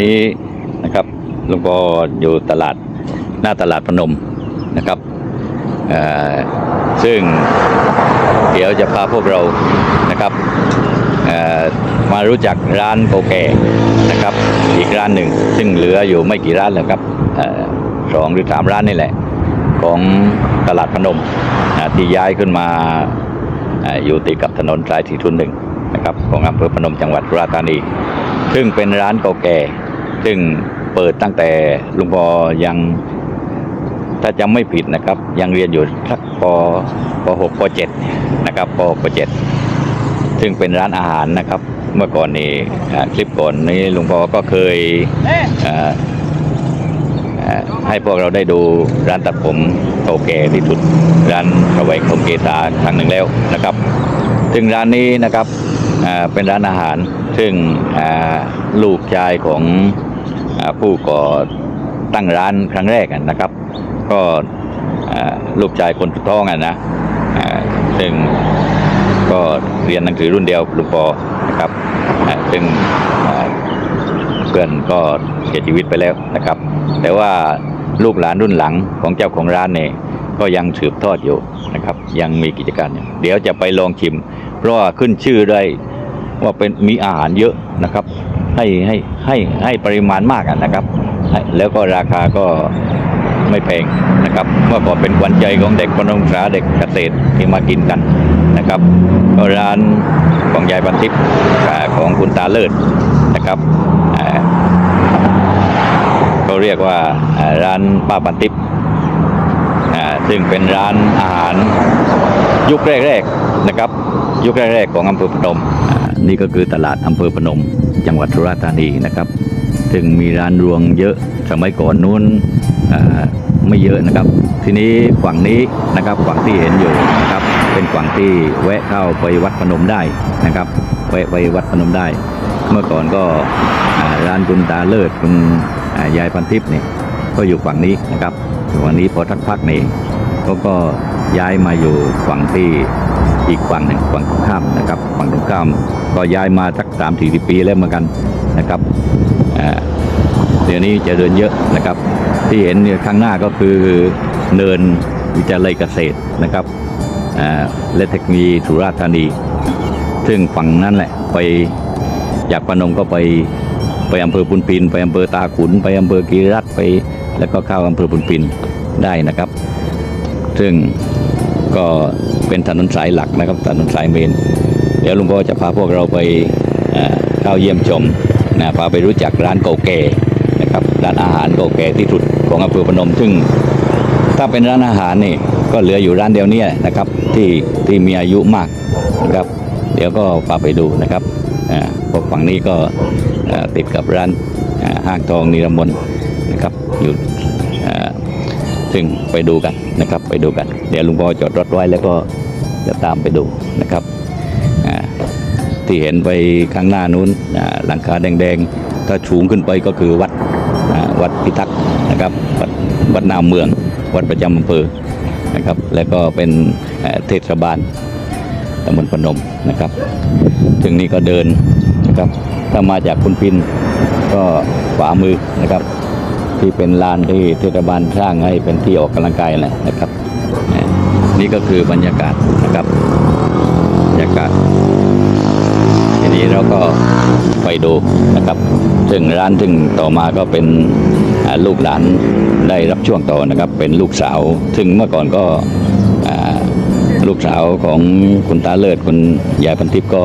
นี้นะครับลุงปออยู่ตลาดหน้าตลาดพนมนะครับซึ่งเดี๋ยวจะพาพวกเรานะครับมารู้จักร้านโกแก่นะครับ อีกร้านหนึ่ง ซึ่งเหลืออยู่ไม่กี่ร้านแล้วครับสองหรือสามร้านนี่แหละ ของตลาดพนมที่ย้ายขึ้นมาออยู่ติดกับถนนสายสี่ทุนหนึ่งนะครับของอำเภอพนมจังหวัดสุราษฎร์ธานี ซึ่งเป็นร้านเก่าแก่ ซึ่งเปิดตั้งแต่ลุงพอยังถ้าจำไม่ผิดนะครับ ยังเรียนอยู่สักปปหกปเจ็ดนะครับปปเจ็ดซึ่งเป็นร้านอาหารนะครับ เมื่อก่อนนี้อ่คลิปก่อนนี้ลุงพอก็เคยให้พวกเราได้ดูร้านตัดผมเก่าแก่ที่สุด ร้านสวัยคมเกษาครั้งหนึ่งแล้วนะครับ ซึ่งร้านนี้นะครับเป็นร้านอาหาร ซึ่งลูกชายของ ผู้ก่อตั้งร้านครั้งแรกนะครับ ก็ลูกชายคนสุดท้องอะนะซึ่งก็เรียนหนังสือรุ่นเดียวลุงปอนะครับซึ่งเพื่อนก็เสียชีวิตไปแล้วนะครับ แต่ว่าลูกหลานรุ่นหลังของเจ้าของร้านเนี่ยก็ยังสืบทอดอยู่นะครับ ยังมีกิจการอยู่เดี๋ยวจะไปลองชิม เพราะว่าขึ้นชื่อได้ว่าเป็นมีอาหารเยอะนะครับ ให้ให้ให้ให้ปริมาณมากนะครับ แล้วก็ราคาก็ไม่แพงนะครับเมื่อก่อนเป็นขวัญใจของเด็กคนศึกษาเด็กเกษตรที่มากินกันนะครับก็ร้านของยายบันทิพย์ของคุณตาเลิศนะครับอ่าก็เรียกว่าร้านป้าบันทิพย์ซึ่งเป็นร้านอาหารยุคแรกๆนะครับ ยุคแรกๆของอำเภอพนม นี่ก็คือตลาดอำเภอพนม จังหวัดสุราษฎร์ธานีนะครับ ซึ่งมีร้านรวงเยอะสมัยก่อนนู้นไม่เยอะนะครับ ทีนี้ฝั่งนี้นะครับฝั่งที่เห็นอยู่นะครับ เป็นฝั่งที่แวะเข้าไปวัดพนมได้นะครับ แวะไปวัดพนมได้ เมื่อก่อนก็ร้านคุณตาเลิศคุณยายพันทิพย์นี่ก็อยู่ฝั่งนี้นะครับฝั่งนี้พอทักพักนี่เขาก็ ย้ายมาอยู่ฝั่งที่อีกฝั่งหนึ่งฝั่งตรงข้ามนะครับฝั่งตรงข้ามก็ย้ายมาสักสามสี่สิบปีแล้วเหมือนกันนะครับเดี๋ยวนี้จะเดินเยอะนะครับ ที่เห็นข้างหน้าก็คือเนินวิจัยเกษตรนะครับอ่าและเทคโนโลยีสุราษฎร์ธานี ซึ่งฝั่งนั้นแหละไปจากพนมก็ไปไปอำเภอพุนพิน ไปอำเภอตาขุน ไปอำเภอกีรัตไป แล้วก็เข้าอำเภอพุนพินได้นะครับ ซึ่ง ก็เป็นถนนสายหลักนะครับถนนสายเมน เดี๋ยวลุงพ่อจะพาพวกเราไปเข้าเยี่ยมชมนะพาไปรู้จักร้านเก่าแก่นะครับร้านอาหารเก่าแก่ที่สุดของอำเภอพนม ซึ่ง ถ้าเป็นร้านอาหารนี่ก็เหลืออยู่ร้านเดียวเนี้นะครับที่ที่มีอายุมากนะครับเดี๋ยวก็พาไปดูนะครับอ่าพวกฝั่งนี้ก็ติดกับร้านห้างทองนิรมนนะครับอยู่ ซึ่งไปดูกันนะครับไปดูกัน เดี๋ยวลุงพ่อจอดรถไว้แล้วก็จะตามไปดูนะครับที่เห็นไปข้างหน้านู้นหลังคาแดงๆ ถ้าสูงขึ้นไปก็คือวัดวัดพิทักษ์นะครับวัดวัดนามเมือง วัดประจำอำเภอนะครับ แล้วก็เป็นเอ่อเทศบาลตำบลพนมนะครับถึงนี้ก็เดินนะครับถ้ามาจากคุณพินก็ขวามือนะครับ ที่เป็นลานที่เทศบาลสร้างให้เป็นที่ออกกำลังกายแหละนะครับ นี่ก็คือบรรยากาศนะครับบรรยากาศทีนี้เราก็ไปดูนะครับ ซึ่งร้านซึ่งต่อมาก็เป็นลูกหลานได้รับช่วงต่อนะครับ เป็นลูกสาว ซึ่งเมื่อก่อนก็ลูกสาวของคุณตาเลิศคุณยายพันทิพย์ก็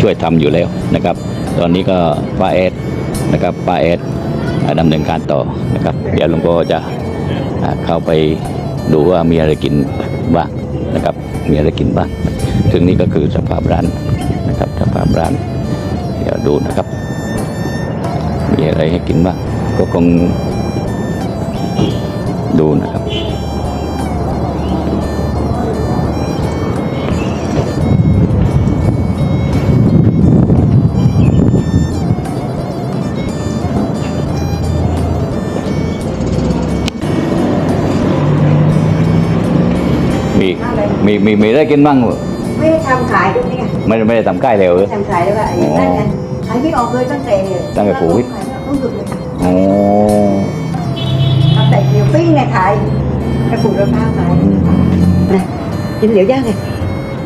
ช่วยทำอยู่แล้วนะครับ ตอนนี้ก็ป้าเอสนะครับป้าเอส ดำดำเนินการต่อนะครับ เดี๋ยวหลวงพ่อจะเข้าไปดูว่ามีอะไรกินบ้างนะครับ มีอะไรกินบ้าง ถึงนี้ก็คือสภาพร้านนะครับสภาพร้าน เดี๋ยวดูนะครับ มีอะไรให้กินบ้าง ก็คงดูนะครับ มีมีมีอะไรกินบ้างไม่ได้ทำขายตรงนี้ไงไม่ไม่ได้ทำใกล้เร็วเลย ทำขายแล้วก็อย่างนั้นกันขายไม่ออกเลยตั้งแต่ตั้งแต่โควิดขายไม่ออกต้องหยุดเลยโอ้ทำแต่เหนียวปิ้งเนี่ยขายกระปุกละห้าขายนะกินเหนียวย่างไง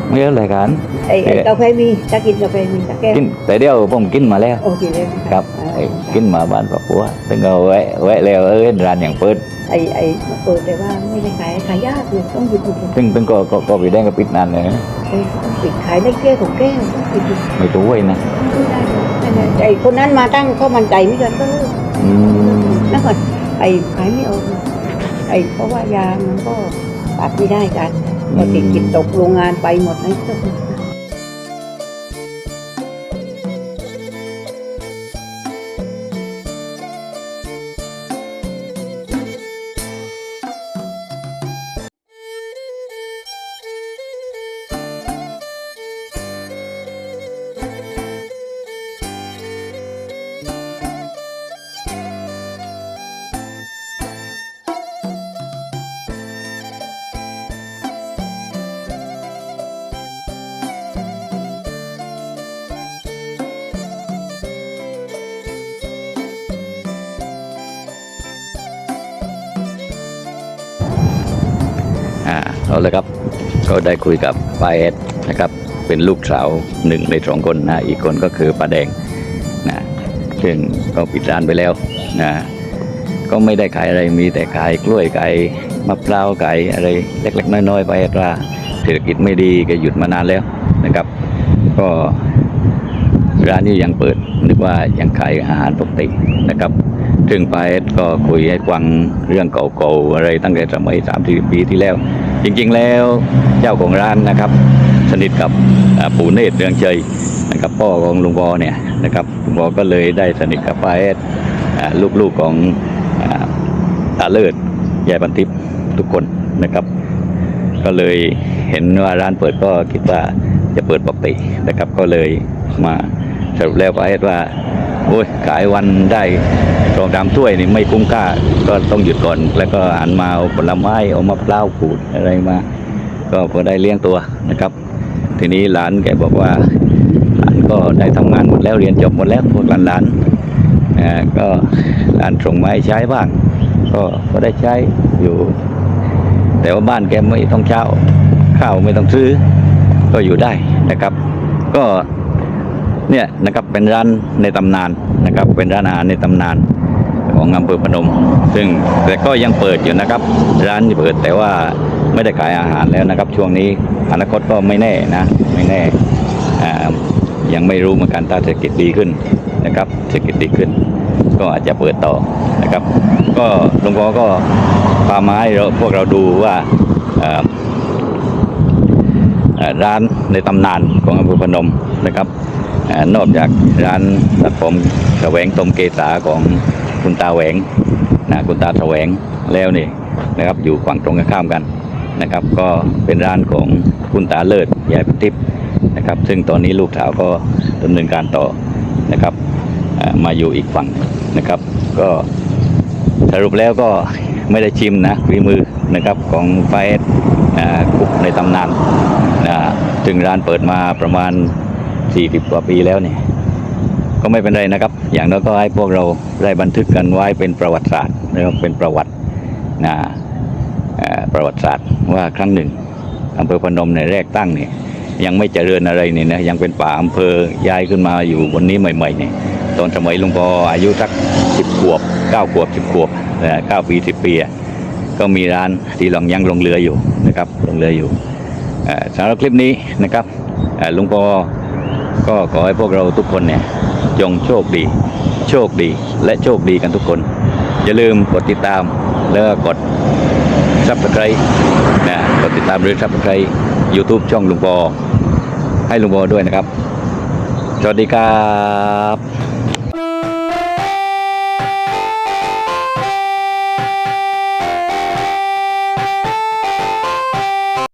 ไม่เยอะเลยกันไอ้ไอ้กาแฟมีถ้ากินกาแฟมีสักแก้วกินแต่เดียวผมกินมาแล้วโอเคเลยครับไอ้กินมาบ้านปะปัวถึงเอาแวะแวะแล้วเออร้านอย่างเปิด ไอ้ไอ้มาเปิดแต่ว่าไม่ได้ขายขายยากเลยต้องหยุดหยุดเลยซึ่งซึ่งก็ก็ก็ไปได้ก็ปิดนานเลยนะไอ้ปิดขายได้แก้วของแก้วต้องปิดอยู่ไม่ตัวไว้นะไม่ได้เลยนั่นแหละไอ้คนนั้นมาตั้งข้าวมันไก่ไม่กันก็เลิกอืมนั่นก่อนไอ้ขายไม่ออกไอ้เพราะว่ายามันก็ตัดไม่ได้กันพอติดกินตกโรงงานไปหมดนั่นก็ เอาลยครับ ก็ได้คุยกับป้าเอสนะครับ เป็นลูกสาวหนึ่งในสองคนนะอีกคนก็คือป้าแดงนะซึ่งก็ปิดร้านไปแล้วนะก็ไม่ได้ขายอะไรมีแต่ขายกล้วยไก่มะพร้าวไก่อะไรเล็ก ๆ น้อยๆไปว่าเศรษฐกิจไม่ดีก็หยุดมานานแล้วนะครับ ก็ร้านนี้ยังเปิดนึกว่ายังขายอาหารปกตินะครับ ซึ่งปาเอสก็คุยให้ฟังเรื่องเก่าๆอะไรตั้งแต่สมัยสามสี่ปีที่แล้ว จริงๆแล้วเจ้าของร้านนะครับ สนิทกับปู่เนตรเรืองเชยนะครับพ่อของลุงบอเนี่ยนะครับลุงบอก็เลยได้สนิทกับปาเอสลูกๆของอาตาเลิศยายบันทิพย์ทุกคนนะครับ ก็เลยเห็นว่าร้านเปิดก็คิดว่าจะเปิดปกตินะครับ ก็เลยมาสรุปแล้วปาเอสว่า อ้ยขายวันได้สองสามถ้วยนี่ไม่คุ้มค่าก็ต้องหยุดก่อน แล้วก็หันมาเอาผลไม้เอามะพร้าวขูดอะไรมา ก็พอได้เลี้ยงตัวนะครับ ทีนี้หลานแกบอกว่า หลานก็ได้ทำงานหมดแล้วเรียนจบหมดแล้วพวกหลานๆอ่าก็หลานส่งมาให้ใช้บ้างก็ก็ได้ใช้อยู่ แต่ว่าบ้านแกไม่ต้องเช่าข้าวไม่ต้องซื้อ ก็อยู่ได้นะครับ ก็ เนี่ยนะครับเป็นร้านในตำนานนะครับเป็นร้านอาหารในตำนานของอำเภอพนม ซึ่งแต่ก็ยังเปิดอยู่นะครับ ร้านยังเปิดแต่ว่าไม่ได้ขายอาหารแล้วนะครับ ช่วงนี้อนาคตก็ไม่แน่นะไม่แน่ยังไม่รู้เหมือนกันถ้าเศรษฐกิจดีขึ้นนะครับเศรษฐกิจดีขึ้น ก็อาจจะเปิดต่อนะครับ ก็หลวงพ่อก็พามาให้เราพวกเราดูว่าร้านในตำนานของอำเภอพนมนะครับ นอกจากร้านตัดผมแสวงตมเกษาของคุณตาแหวงนะคุณตาแสวงแล้วนี่นะครับอยู่ฝั่งตรงข้ามกันนะครับ ก็เป็นร้านของคุณตาเลิศยายพิทิพย์นะครับ ซึ่งตอนนี้ลูกสาวก็ดำเนินการต่อนะครับมาอยู่อีกฝั่งนะครับ ก็สรุปแล้วก็ไม่ได้ชิมนะฝีมือนะครับของไฟเอสคุกในตำนานนะถึงร้านเปิดมาประมาณ 40กว่าปีแล้วเนี่ยก็ไม่เป็นไรนะครับ อย่างน้อยก็ให้พวกเราได้บันทึกกันไว้เป็นประวัติศาสตร์นะครับเป็นประวัตินะประวัติศาสตร์ว่าครั้งหนึ่งอำเภอพนมในแรกตั้งเนี่ยยังไม่เจริญอะไรเนี่ยนะยังเป็นป่าอำเภอย้ายขึ้นมาอยู่บนนี้ใหม่ๆเนี่ยตอนสมัยลุงพออายุสักสิบขวบเก้าขวบสิบขวบเก้าปีสิบปีก็มีร้านที่ลองยังลงเรืออยู่นะครับลงเรืออยู่สำหรับคลิปนี้นะครับลุงปอ ก็ขอให้พวกเราทุกคนเนี่ยจงโชคดี โชคดีและโชคดีกันทุกคน อย่าลืมกดติดตามแล้วกดซับสไครต์นะกดติดตามหรือซับสไครต์ YouTube ช่องลุงปอให้ลุงปอด้วยนะครับ สวัสดีครับ